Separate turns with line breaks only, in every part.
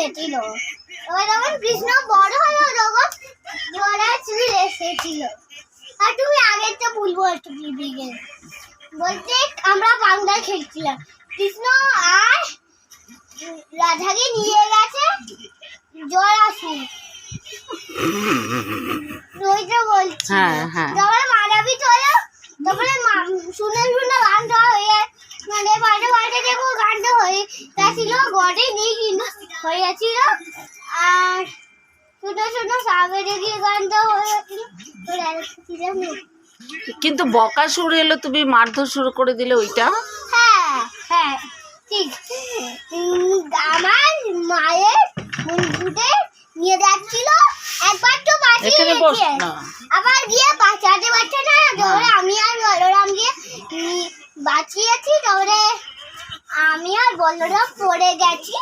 এসেছিল। এবার যখন কৃষ্ণ বড় হলো তখন এসেছিল। আর তুমি আগের তো বলতে আমরা বাংলা খেলছিলাম। কৃষ্ণ আর রাধাকে নিয়ে গেছে জরাসুর বলছি
হ্যাঁ, হ্যাঁ।
তারপরে মারাপিট হলো তারপরে শুনে শুনে গানটা হয়ে মানে পাল্টে পাল্টে দেখো গানটা হয়ে গেছিল গড়ে নিয়ে কিন্তু হয়েছিল আর ছোট ছোট সাবেরে দিয়ে গানটা হয়েছিল তোর আরেকটা কি জানো?
এলো তুমি মারধর শুরু করে দিলে ওইটা?
হ্যাঁ হ্যাঁ ঠিক। আমার মায়ের বন্ধুদের নিয়ে যাচ্ছিল একবার তো বাঁচিয়ে আবার গিয়ে বাঁচাতে পারছে না তারপরে আমি আর বলরাম গিয়ে উম, বাঁচিয়েছি তারপরে আমি আর পড়ে গেছি।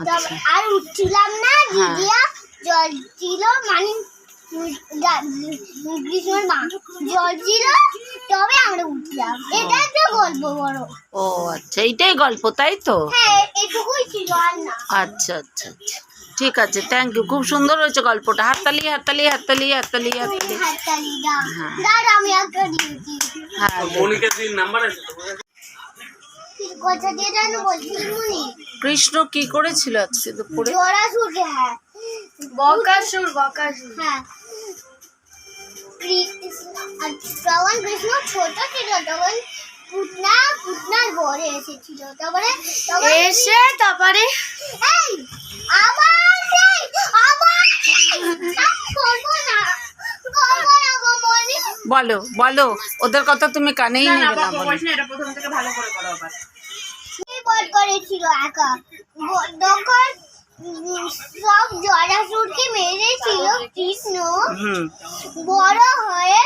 আচ্ছা।
আর উঠছিলাম না
হ্যাঁ।
দিদিয়া জল ছিল মানে উম, গা- উম, কৃষ্ণর মা জল ছিল তবে আমরা উঠলাম। এটা একটা গল্প বড়।
ও আচ্ছা এইটাই গল্প তাই তো?
হ্যাঁ এটুকুই ছিল আর না।
আচ্ছা আচ্ছা আচ্ছা। ঠিক আছে থ্যাংক ইউ খুব সুন্দর হয়েছে গল্পটা। হাততালি হাততালি হাততালি হাততালি হাততালি।
হাততালি
হ্যাঁ।
দাঁড়া আমি একটা দিয়েছি
হ্যাঁ। কৃষ্ণ কি করেছিল আজকে দুপুরে?
হ্যাঁ। বকাসুর বকাসুর হ্যাঁ। কৃ- কৃষ্ণ ছোট ছিল তখন পুতনা পুতনার ঘরে এসেছিল। তারপরে এসে তারপরে এই আমার সেই আমার আমি করব না না
বলো বলো ওদের কথা তুমি কানেই নেবে না বলো।
কি বল করেছিল একা। তখন সব জরাসুরকে মেরেছিল কৃষ্ণ। বড় হয়ে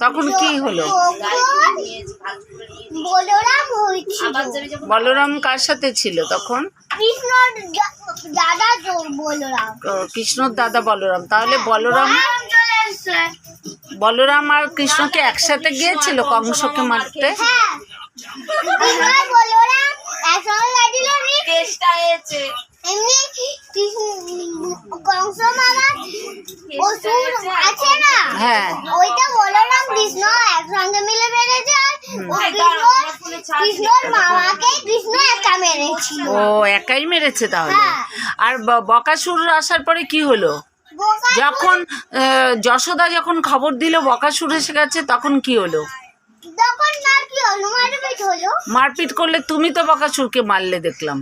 তখন কি হলো?
বলরাম হয়েছিল।
বলরাম কার সাথে ছিল তখন?
কৃষ্ণ দাদা বলরাম।
ও, কৃষ্ণর দাদা বলরাম। তাহলে বলরাম বলরাম আর কৃষ্ণকে একসাথে গিয়েছিল কংসকে মারতে?
হ্যাঁ আর বলরাম একসঙ্গে গেছিল এমনি কৃষ্ণ- কংস মামা অসুর আছে না?
হ্যাঁ।
ওইটা বলরাম কৃষ্ণ একসঙ্গে মিলে মেরেছে ও কৃষ্ণ কৃষ্ণর মামাকে কৃষ্ণ একা মেরেছিল।
ও একাই মেরেছে তাহলে?
হ্যাঁ।
আর ব- বকাসুর আসার পরে কি হলো? যখন যশোদা যখন খবর দিল বকাসুর এসে গেছে তখন কি হলো?
মারপিট
করলে তুমি তো বকাসুরকে মারলে দেখলাম।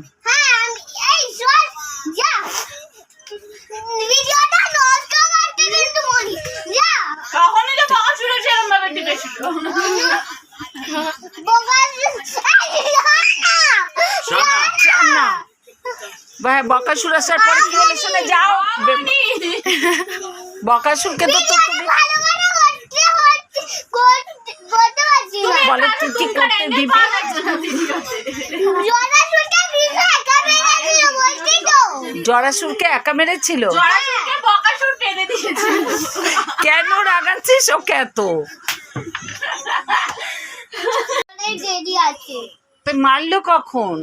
হ্যাঁ
বকাসুর আসার পরে কি হলো শুনে যাও। বকাসুরকে তো তো তুমি
ভালো করে করতে হচ্ছে করতে করতে পারছি না
বলে তুই কি করতে দিবি
জলা শুটা ভিডিও একা মেরেছিল বলছি তো
জরাসুরকে একা মেরেছিল? কেন রাগাচ্ছিস ওকে এত মারলো কখন?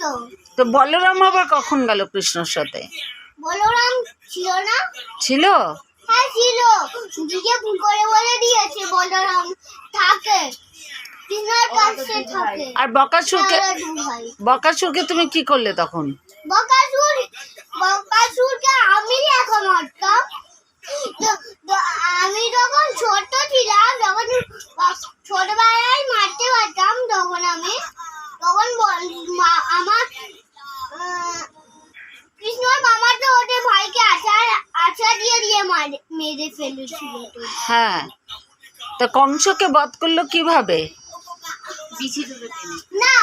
তো।
তো বলরাম আবার কখন গেল কৃষ্ণর সাথে?
বলরাম ছিল না?
ছিল?
হ্যাঁ ছিল। দিকে ভুল করে বলে দিয়েছে বলরাম থাকে।
আর বকাসুরকে বকাসুরকে তুমি কি করলে তখন?
বকাসুর বকাসুরকে আমি একা মারতাম তো- তো আমি যখন ছোট ছিলাম যখন ছোটবেলায় মারতে পারতাম তখন আমি তখন বল- মা- আমার কৃষ্ণর মামা তো ওদের ভাইকে আচার আচার দিয়ে দিয়ে মারে- মেরে ফেলেছিল
হ্যাঁ। তা কংসকে বধ করল কীভাবে?
না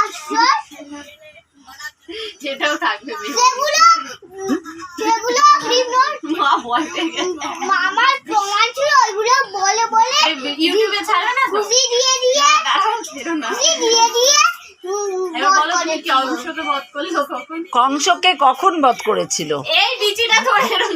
সেটাও থাকবে
সেগুলো সেগুলো কৃষ্ণর মামার প্রমাণ ছিল ওইগুলো বলে বলে
ইউটিউবে না
খুশি দিয়ে দিয়ে। খুশি দিয়ে দিয়ে
কংসকে কখন? বধ করেছিল?
এই বিচিটা ধরে এরকম